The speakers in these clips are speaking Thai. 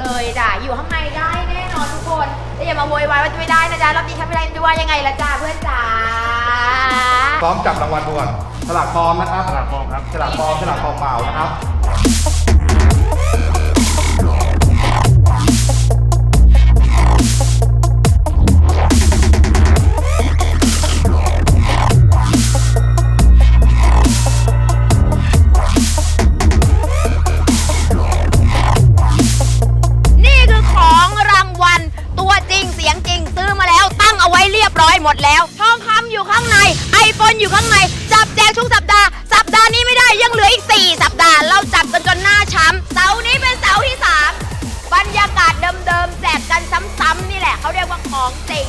เลยจ้ะอยู่ข้างในได้แน่นอนทุกคนแต่อย่ามาโวยวายว่าจะไม่ได้นะจ๊ะรอบนี้ทำไม่ได้จะว่ายังไงล่ะจ้าเพื่อนจ๋าพร้อมจับรางวัลด่วนฉลากปลอมนะครับฉลากปลอมครับฉลากปลอมฉลากปลอมเปล่านะครับ ปนไอฟนอยู่ข้างในจับแจกทุกสัปดาห์ สัปดาห์นี้ไม่ได้ยังเหลืออีก 4 สัปดาห์ เราจับกันจนหน้าช้ำเสาร์นี้เป็นเสาร์ที่ 3 บรรยากาศเดิมๆแจกกันซ้ำๆนี่แหละเขาเรียกว่าของจริง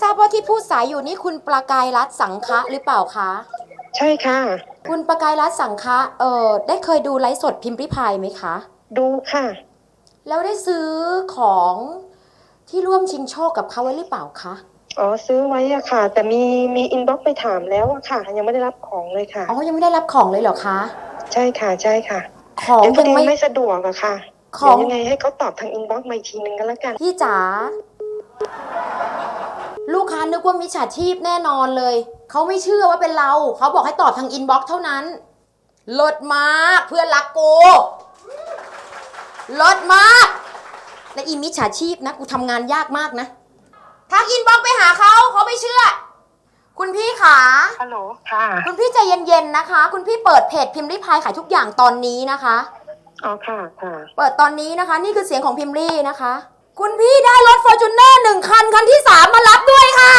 ทราบว่าที่พูดสายอยู่นี่คุณประกายรัตน์สังคะหรือเปล่าคะ ใช่ค่ะ คุณประกายรัตน์สังคะเอ่อได้เคยดูไลฟ์สดพิมพ์ริพายไหมคะ ดูค่ะ แล้วได้ซื้อของที่ร่วมชิงโชคกับเขาไว้หรือเปล่าคะ อ๋อซื้อไว้อะค่ะ แต่มีมีอินบ็อกไปถามแล้วอะค่ะ ยังไม่ได้รับของเลยค่ะ อ๋อ ยังไม่ได้รับของเลยเหรอคะ ใช่ค่ะ ใช่ค่ะ ของเดี๋ยวพอยังดีไม่ไม่สะดวกอะค่ะของ เดี๋ยวยังไงให้เขาตอบทางอินบ็อกมาอีกทีนึงก็แล้วกัน พี่จ๋า ลูกค้านึกว่ามิจฉาชีพแน่นอนเลย เขาไม่เชื่อว่าเป็นเรา เขาบอกให้ตอบทางอินบ็อกซ์เท่านั้นลดมากเพื่อนรักกูลดมาก และอีมิจฉาชีพนะ กูทำงานยากมากนะทางอินบ็อกซ์ไปหาเขาเขาไม่เชื่อ คุณพี่ขาฮัลโหลค่ะ คุณพี่ใจเย็นๆนะคะ คุณพี่เปิดเพจพิมพ์ริพายขายทุกอย่างตอนนี้นะคะอ๋อค่ะค่ะ เปิดตอนนี้นะคะ นี่คือเสียงของพิมพ์รี่นะคะ คุณพี่ได้รถฟอร์จูเนอร์หนึ่งคัน คันที่สามมารับด้วยค่ะ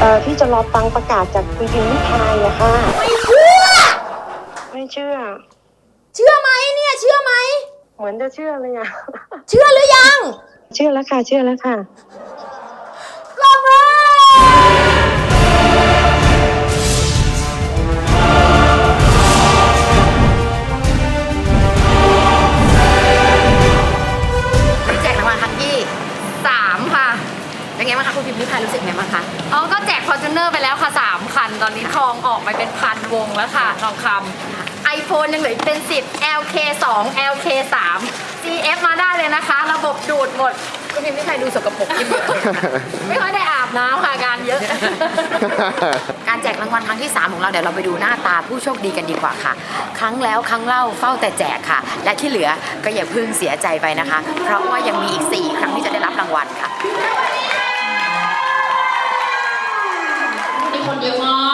เอ่อที่จะรอฟังประกาศจากคุณพิมพ์นิพายอะค่ะ ไม่เชื่อ ไม่เชื่อ เชื่อไหมเนี่ย เชื่อไหม เหมือนจะเชื่อเลยอะ เชื่อหรือยัง เชื่อแล้วค่ะ เชื่อแล้วค่ะ ไงบ้างคะอ๋อก็แจกฟอร์จูเนอร์ไปแล้วค่ะ 3 คัน ตอนนี้ทองออกไปเป็นพันวงแล้วค่ะทองคำ iPhone ยังเหลืออีกเป็น 10 LK 2 LK 3 CF มาได้เลยนะคะ ระบบดูดหมดคุณพิมพ์ไม่ใครดูสกปรกยิ่งเยอะไม่ค่อยได้อาบน้ำค่ะงานเยอะ การแจกรางวัลครั้งที่ 3 ของเราเดี๋ยวเราไปดูหน้าตาผู้โชคดีกันดีกว่าค่ะ ครั้งแล้วครั้งเล่าเฝ้าแต่แจกค่ะ และที่เหลือก็อย่าเพิ่งเสียใจไปนะคะ เพราะว่ายังมีอีก 4 ครั้งที่จะได้รับรางวัลค่ะ คนเยอะมาก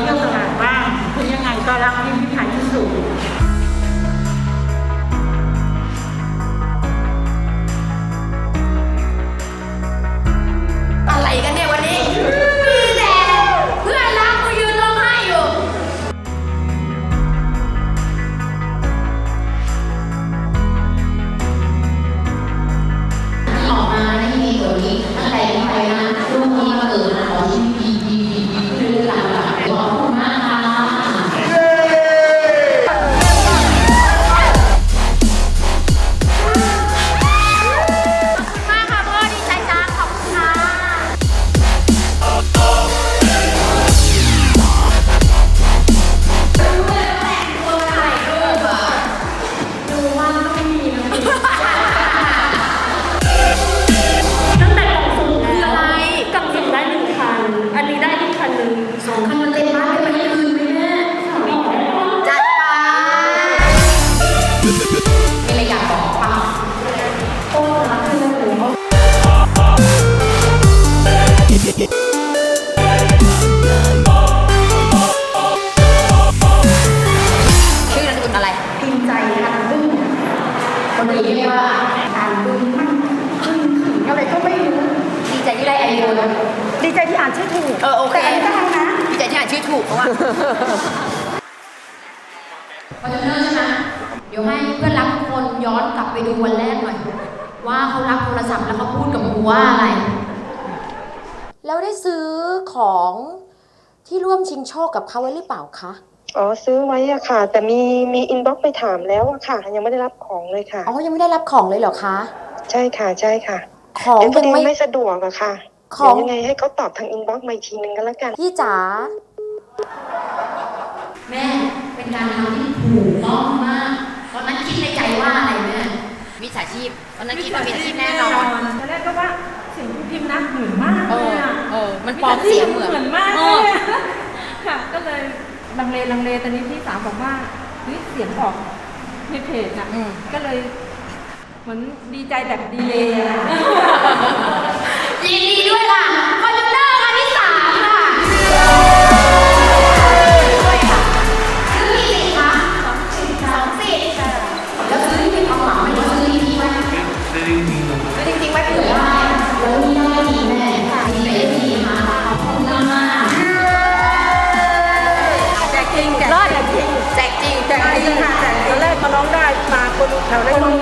เที่ยวตลาดบ้างคุณยังไงก็รักพี่พิพายที่สุด อ่านชื่อถูกเออโอเค แต่อันนี้ได้นะดีใจที่อ่านชื่อถูกเพราะว่าคอนเทนเนอร์ใช่ไหมเดี๋ยวให้เพื่อนรักทุกคนย้อนกลับไปดูวันแรกหน่อย ว่าเขารับโทรศัพท์แล้วเขาพูดกับครูว่าอะไร แล้วได้ซื้อของที่ร่วมชิงโชคกับเขาไว้หรือเปล่าคะ อ๋อซื้อไว้อะค่ะ แต่มีมีอินบ็อกไปถามแล้วอะค่ะ ยังไม่ได้รับของเลยค่ะ อ๋อ ยังไม่ได้รับของเลยเหรอคะ ใช่ค่ะใช่ค่ะของเดี๋ยวพอยังดีไม่ไม่สะดวกอะค่ะ ของเดี๋ยวยังไงให้เขาตอบทางอินบ็อกมาอีกทีนึงก็แล้วกัน พี่จ๋า แม่เป็นการทำที่ถูกต้องมากตอนนั้นคิดในใจว่าอะไรแม่วิชาชีพตอนนั้นคิดว่าวิชาชีพแน่นอน ตอนแรกก็ว่าเสียงคุณพิมพ์นะเหมือนมากเอเลอยอะเออมันปลอมเสียงเหมือน เหมือนมากเอเลอยอะค่ะ ก็เลยลังเลลังเลตอนนี้พี่สาวบอกว่าเฮ้ยเสียงออกในเพจน่ะอืมก็เลยเหมือนดีใจแบบดีเลยอะ ยินดีด้วยค่ะคอนเทนเนอร์คันที่สามค่ะซื้อกี่สิทธิ์คะสองสิทธิ์แล้วซื้อที่เป็นความหวังไหมว่าซื้อที่ไหมซื้อจริงๆไว้เผื่อได้แล้วนี่ได้ดีแม่ดีได้ดีค่ะขอบคุณมากแจกจริงแจกจริงแจกจริงแจกจริงค่ะแจกจริงตอนแรกมาร้องได้มาคนแถวแรกคนรู้